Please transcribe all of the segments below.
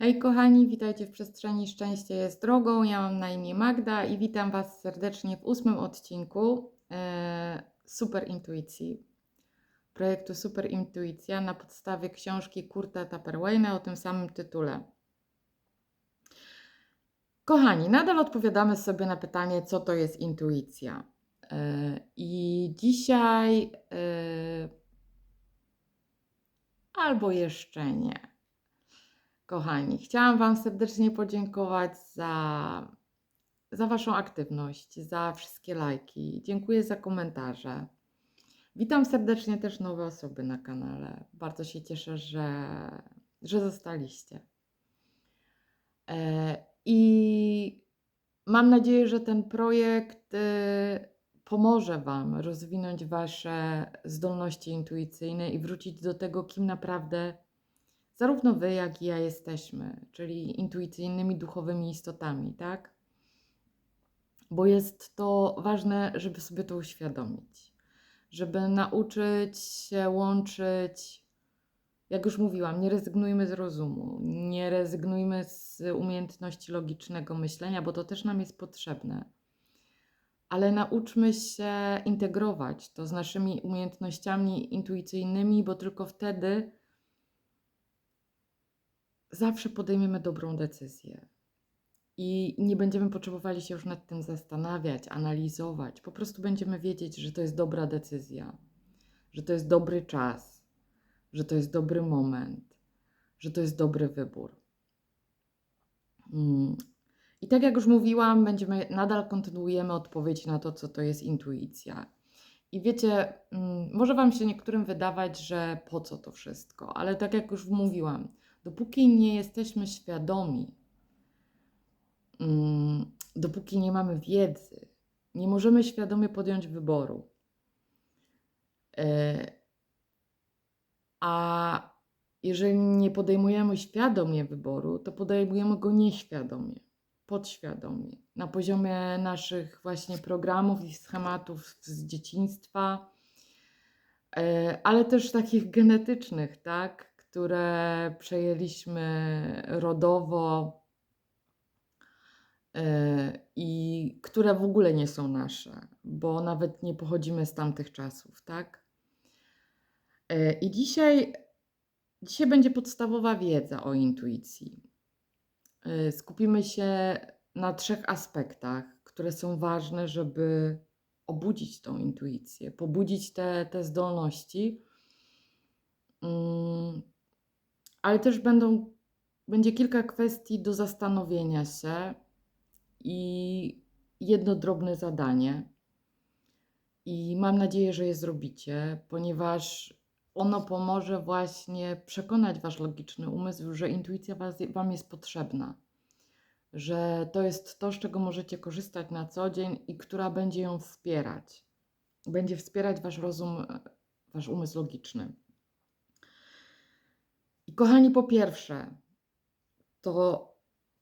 Hej kochani, witajcie w przestrzeni Szczęście jest drogą. Ja mam na imię Magda i witam Was serdecznie w ósmym odcinku e, Super Intuicji, projektu Super Intuicja na podstawie książki Kurta Tupperwaina o tym samym tytule. Kochani, nadal odpowiadamy sobie na pytanie, co to jest intuicja. E, I dzisiaj, e, albo jeszcze nie. Kochani, chciałam Wam serdecznie podziękować za, za Waszą aktywność, za wszystkie lajki. Dziękuję za komentarze. Witam serdecznie też nowe osoby na kanale. Bardzo się cieszę, że, że zostaliście. E, I mam nadzieję, że ten projekt y, pomoże Wam rozwinąć Wasze zdolności intuicyjne i wrócić do tego, kim naprawdę zarówno Wy, jak i ja jesteśmy, czyli intuicyjnymi, duchowymi istotami, tak? Bo jest to ważne, żeby sobie to uświadomić, żeby nauczyć się łączyć. Jak już mówiłam, nie rezygnujmy z rozumu, nie rezygnujmy z umiejętności logicznego myślenia, bo to też nam jest potrzebne. Ale nauczmy się integrować to z naszymi umiejętnościami intuicyjnymi, bo tylko wtedy zawsze podejmiemy dobrą decyzję. I nie będziemy potrzebowali się już nad tym zastanawiać, analizować. Po prostu będziemy wiedzieć, że to jest dobra decyzja, że to jest dobry czas, że to jest dobry moment, że to jest dobry wybór. Mm. I tak jak już mówiłam, będziemy nadal kontynuujemy odpowiedź na to, co to jest intuicja. I wiecie, mm, może Wam się niektórym wydawać, że po co to wszystko, ale tak jak już mówiłam, dopóki nie jesteśmy świadomi, mm, dopóki nie mamy wiedzy, nie możemy świadomie podjąć wyboru. E, A jeżeli nie podejmujemy świadomie wyboru, to podejmujemy go nieświadomie, podświadomie, na poziomie naszych właśnie programów i schematów z dzieciństwa, e, ale też takich genetycznych, tak? Które przejęliśmy rodowo e, i które w ogóle nie są nasze, bo nawet nie pochodzimy z tamtych czasów, tak? E, I dzisiaj, dzisiaj będzie podstawowa wiedza o intuicji. E, Skupimy się na trzech aspektach, które są ważne, żeby obudzić tą intuicję, pobudzić te, te zdolności. Ale też będą, będzie kilka kwestii do zastanowienia się i jedno drobne zadanie. I mam nadzieję, że je zrobicie, ponieważ ono pomoże właśnie przekonać Wasz logiczny umysł, że intuicja was, Wam jest potrzebna, że to jest to, z czego możecie korzystać na co dzień i która będzie ją wspierać. Będzie wspierać Wasz rozum, Wasz umysł logiczny. I kochani, po pierwsze, to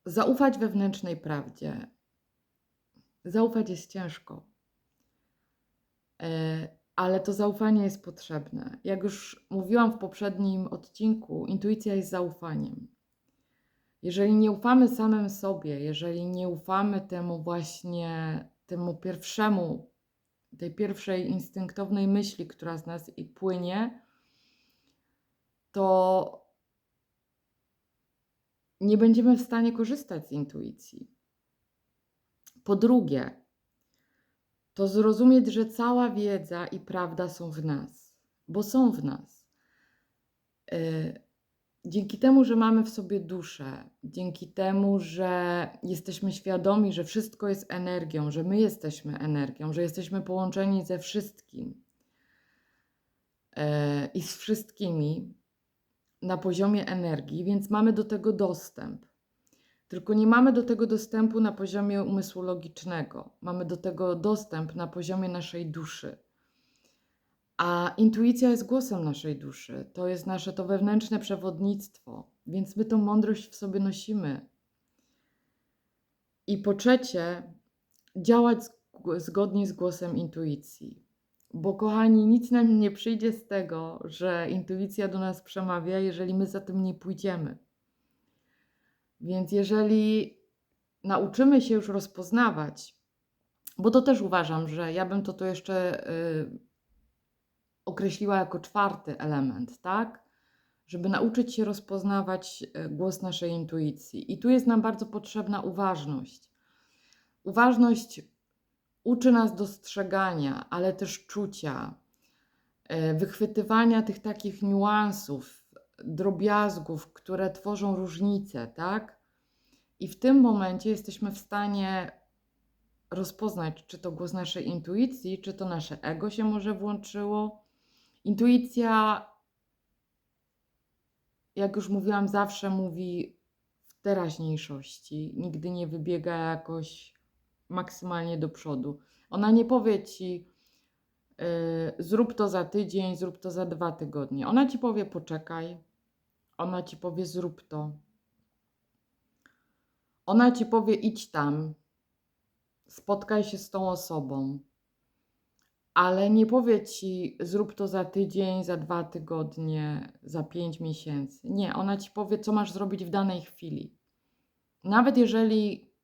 zaufać wewnętrznej prawdzie. Zaufać jest ciężko, e, ale to zaufanie jest potrzebne. Jak już mówiłam w poprzednim odcinku, intuicja jest zaufaniem. Jeżeli nie ufamy samym sobie, jeżeli nie ufamy temu właśnie, temu pierwszemu, tej pierwszej instynktownej myśli, która z nas i płynie, to nie będziemy w stanie korzystać z intuicji. Po drugie, to zrozumieć, że cała wiedza i prawda są w nas, bo są w nas. Yy, dzięki temu, że mamy w sobie duszę, dzięki temu, że jesteśmy świadomi, że wszystko jest energią, że my jesteśmy energią, że jesteśmy połączeni ze wszystkim yy, i z wszystkimi, na poziomie energii, więc mamy do tego dostęp. Tylko nie mamy do tego dostępu na poziomie umysłu logicznego. Mamy do tego dostęp na poziomie naszej duszy. A intuicja jest głosem naszej duszy. To jest nasze to wewnętrzne przewodnictwo, więc my tą mądrość w sobie nosimy. I po trzecie, działać zgodnie z głosem intuicji. Bo kochani, nic nam nie przyjdzie z tego, że intuicja do nas przemawia, jeżeli my za tym nie pójdziemy. Więc jeżeli nauczymy się już rozpoznawać, bo to też uważam, że ja bym to tu jeszcze y, określiła jako czwarty element, tak? Żeby nauczyć się rozpoznawać y, głos naszej intuicji. I tu jest nam bardzo potrzebna uważność. Uważność uczy nas dostrzegania, ale też czucia, y, wychwytywania tych takich niuansów, drobiazgów, które tworzą różnice, tak? I w tym momencie jesteśmy w stanie rozpoznać, czy to głos naszej intuicji, czy to nasze ego się może włączyło. Intuicja, jak już mówiłam, zawsze mówi w teraźniejszości, nigdy nie wybiega jakoś maksymalnie do przodu. Ona nie powie ci, yy, zrób to za tydzień, zrób to za dwa tygodnie. Ona ci powie, poczekaj. Ona ci powie, zrób to. Ona ci powie, idź tam, spotkaj się z tą osobą, ale nie powie ci, zrób to za tydzień, za dwa tygodnie, za pięć miesięcy. Nie, ona ci powie, co masz zrobić w danej chwili. Nawet jeżeli y,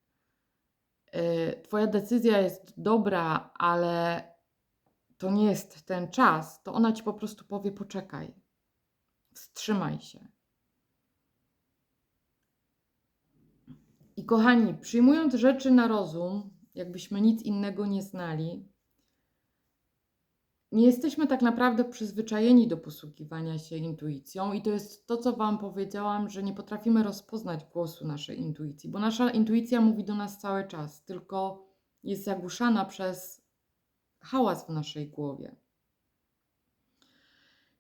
Twoja decyzja jest dobra, ale to nie jest ten czas, to ona ci po prostu powie: poczekaj, wstrzymaj się. I kochani, przyjmując rzeczy na rozum, jakbyśmy nic innego nie znali, nie jesteśmy tak naprawdę przyzwyczajeni do posługiwania się intuicją, i to jest to, co Wam powiedziałam, że nie potrafimy rozpoznać głosu naszej intuicji, bo nasza intuicja mówi do nas cały czas, tylko jest zagłuszana przez hałas w naszej głowie.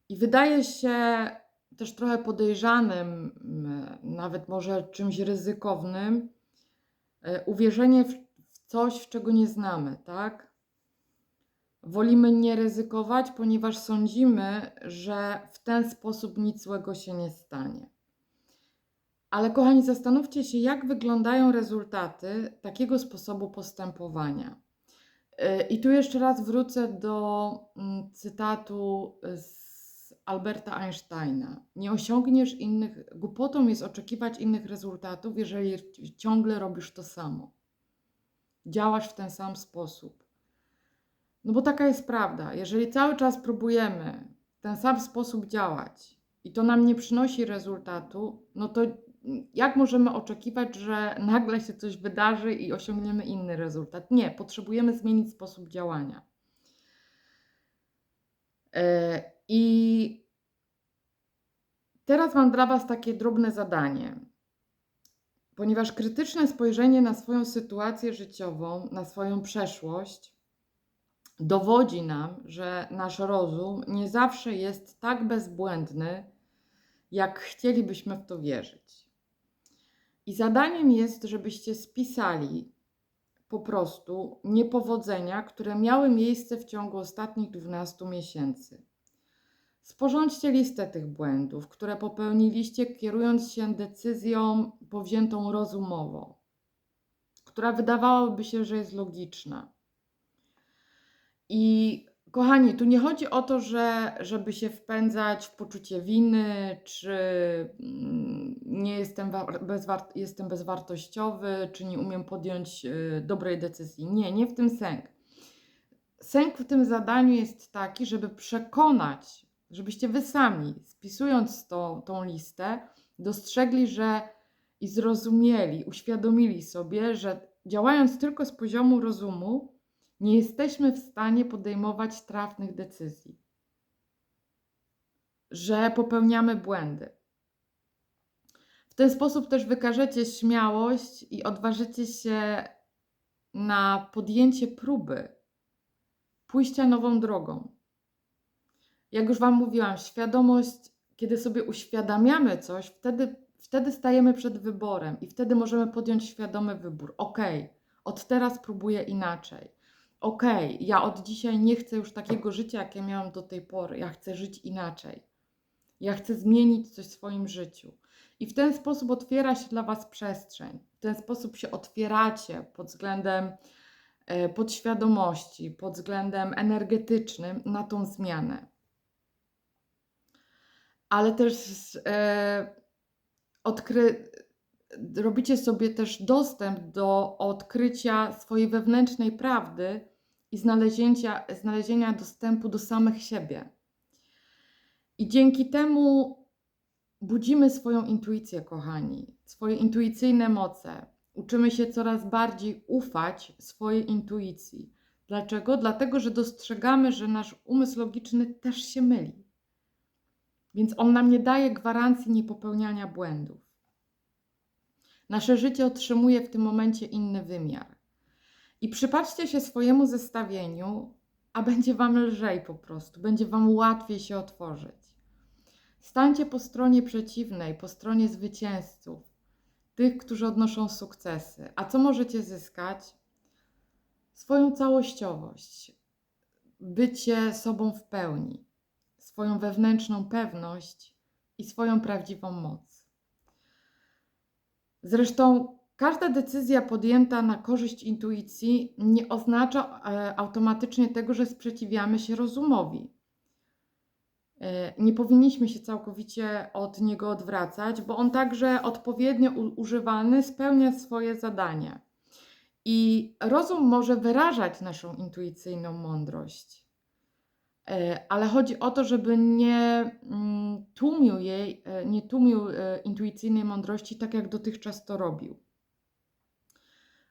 I wydaje się też trochę podejrzanym, nawet może czymś ryzykownym, e, uwierzenie w coś, w czego nie znamy, tak? Wolimy nie ryzykować, ponieważ sądzimy, że w ten sposób nic złego się nie stanie. Ale kochani, zastanówcie się, jak wyglądają rezultaty takiego sposobu postępowania. E, I tu jeszcze raz wrócę do mm, cytatu z Alberta Einsteina. Nie osiągniesz innych, głupotą jest oczekiwać innych rezultatów, jeżeli ciągle robisz to samo. Działasz w ten sam sposób. No bo taka jest prawda. Jeżeli cały czas próbujemy w ten sam sposób działać i to nam nie przynosi rezultatu, no to jak możemy oczekiwać, że nagle się coś wydarzy i osiągniemy inny rezultat? Nie, potrzebujemy zmienić sposób działania. E, I teraz mam dla Was takie drobne zadanie. Ponieważ krytyczne spojrzenie na swoją sytuację życiową, na swoją przeszłość, dowodzi nam, że nasz rozum nie zawsze jest tak bezbłędny, jak chcielibyśmy w to wierzyć. I zadaniem jest, żebyście spisali po prostu niepowodzenia, które miały miejsce w ciągu ostatnich 12 miesięcy. Sporządźcie listę tych błędów, które popełniliście, kierując się decyzją powziętą rozumowo, która wydawałaby się, że jest logiczna. I kochani, tu nie chodzi o to, że żeby się wpędzać w poczucie winy, czy mm, nie jestem, bezwar- jestem bezwartościowy, czy nie umiem podjąć y, dobrej decyzji. Nie, nie w tym sęk. Sęk w tym zadaniu jest taki, żeby przekonać, żebyście wy sami, spisując to, tą listę, dostrzegli, że i zrozumieli, uświadomili sobie, że działając tylko z poziomu rozumu, nie jesteśmy w stanie podejmować trafnych decyzji, że popełniamy błędy. W ten sposób też wykażecie śmiałość i odważycie się na podjęcie próby pójścia nową drogą. Jak już Wam mówiłam, świadomość, kiedy sobie uświadamiamy coś, wtedy, wtedy stajemy przed wyborem i wtedy możemy podjąć świadomy wybór. Ok, od teraz próbuję inaczej okej, okay, ja od dzisiaj nie chcę już takiego życia, jakie miałam do tej pory. Ja chcę żyć inaczej. Ja chcę zmienić coś w swoim życiu. I w ten sposób otwiera się dla Was przestrzeń. W ten sposób się otwieracie pod względem e, podświadomości, pod względem energetycznym na tą zmianę. Ale też e, odkry robicie sobie też dostęp do odkrycia swojej wewnętrznej prawdy i znalezienia, znalezienia dostępu do samych siebie. I dzięki temu budzimy swoją intuicję, kochani, swoje intuicyjne moce. Uczymy się coraz bardziej ufać swojej intuicji. Dlaczego? Dlatego, że dostrzegamy, że nasz umysł logiczny też się myli. Więc on nam nie daje gwarancji niepopełniania błędów. Nasze życie otrzymuje w tym momencie inny wymiar. I przypatrzcie się swojemu zestawieniu, a będzie Wam lżej po prostu, będzie Wam łatwiej się otworzyć. Stańcie po stronie przeciwnej, po stronie zwycięzców, tych, którzy odnoszą sukcesy. A co możecie zyskać? Swoją całościowość, bycie sobą w pełni, swoją wewnętrzną pewność i swoją prawdziwą moc. Zresztą każda decyzja podjęta na korzyść intuicji nie oznacza e, automatycznie tego, że sprzeciwiamy się rozumowi. E, Nie powinniśmy się całkowicie od niego odwracać, bo on także odpowiednio używany spełnia swoje zadanie. I rozum może wyrażać naszą intuicyjną mądrość, E, ale chodzi o to, żeby nie mm, tłumił jej, nie tłumił intuicyjnej mądrości tak, jak dotychczas to robił.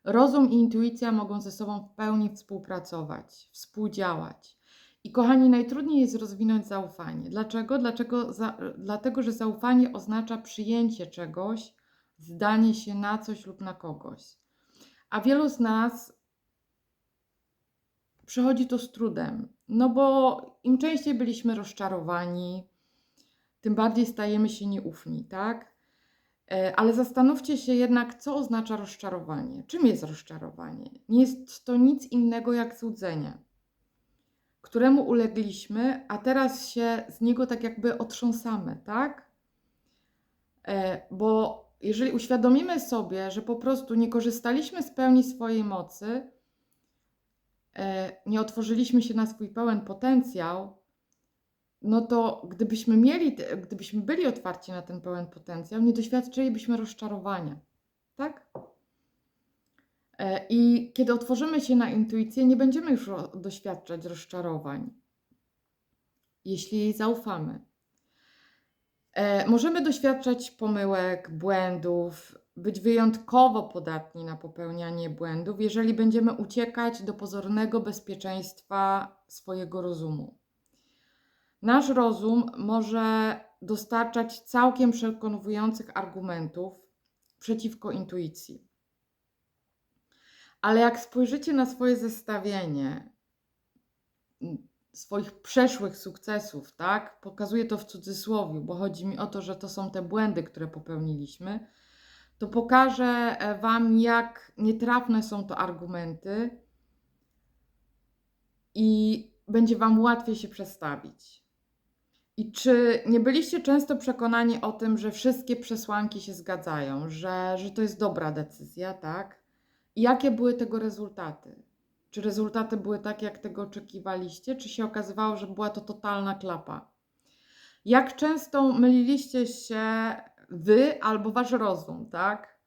Rozum i intuicja mogą ze sobą w pełni współpracować, współdziałać. I kochani, najtrudniej jest rozwinąć zaufanie. Dlaczego? Dlaczego? Za, dlatego, że zaufanie oznacza przyjęcie czegoś, zdanie się na coś lub na kogoś. A wielu z nas przychodzi to z trudem, no bo im częściej byliśmy rozczarowani, tym bardziej stajemy się nieufni, tak? E, Ale zastanówcie się jednak, co oznacza rozczarowanie. Czym jest rozczarowanie? Nie jest to nic innego jak złudzenie, któremu ulegliśmy, a teraz się z niego tak jakby otrząsamy, tak? E, Bo jeżeli uświadomimy sobie, że po prostu nie korzystaliśmy z pełni swojej mocy, e, nie otworzyliśmy się na swój pełen potencjał, no to gdybyśmy mieli, gdybyśmy byli otwarci na ten pełen potencjał, nie doświadczylibyśmy rozczarowania, tak? E, I kiedy otworzymy się na intuicję, nie będziemy już doświadczać rozczarowań, jeśli jej zaufamy. E, Możemy doświadczać pomyłek, błędów, być wyjątkowo podatni na popełnianie błędów, jeżeli będziemy uciekać do pozornego bezpieczeństwa swojego rozumu. Nasz rozum może dostarczać całkiem przekonujących argumentów przeciwko intuicji. Ale jak spojrzycie na swoje zestawienie m, swoich przeszłych sukcesów, tak? Pokazuję to w cudzysłowie, bo chodzi mi o to, że to są te błędy, które popełniliśmy. To pokażę e, Wam, jak nietrafne są to argumenty i będzie Wam łatwiej się przestawić. I czy nie byliście często przekonani o tym, że wszystkie przesłanki się zgadzają, że, że to jest dobra decyzja, tak? I jakie były tego rezultaty? Czy rezultaty były takie, jak tego oczekiwaliście, czy się okazywało, że była to totalna klapa? Jak często myliliście się wy albo wasz rozum, tak?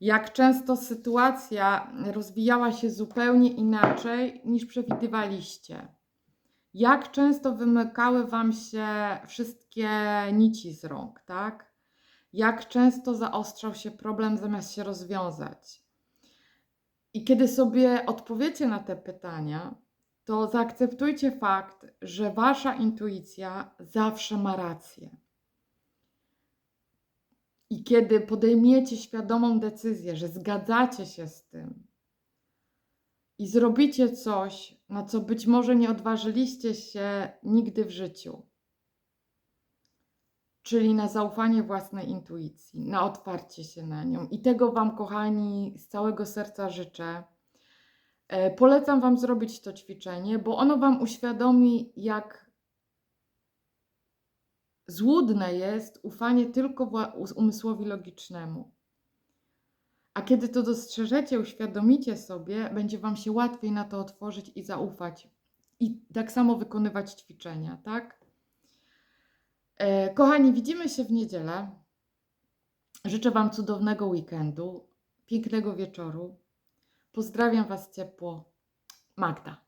Jak często sytuacja rozwijała się zupełnie inaczej niż przewidywaliście? Jak często wymykały wam się wszystkie nici z rąk, tak? Jak często zaostrzał się problem zamiast się rozwiązać? I kiedy sobie odpowiecie na te pytania, to zaakceptujcie fakt, że wasza intuicja zawsze ma rację. I kiedy podejmiecie świadomą decyzję, że zgadzacie się z tym i zrobicie coś, na co być może nie odważyliście się nigdy w życiu, czyli na zaufanie własnej intuicji, na otwarcie się na nią. I tego Wam, kochani, z całego serca życzę. E, Polecam Wam zrobić to ćwiczenie, bo ono Wam uświadomi, jak złudne jest ufanie tylko umysłowi logicznemu. A kiedy to dostrzeżecie, uświadomicie sobie, będzie Wam się łatwiej na to otworzyć i zaufać. I tak samo wykonywać ćwiczenia, tak? E, Kochani, widzimy się w niedzielę. Życzę Wam cudownego weekendu, pięknego wieczoru. Pozdrawiam Was ciepło. Magda.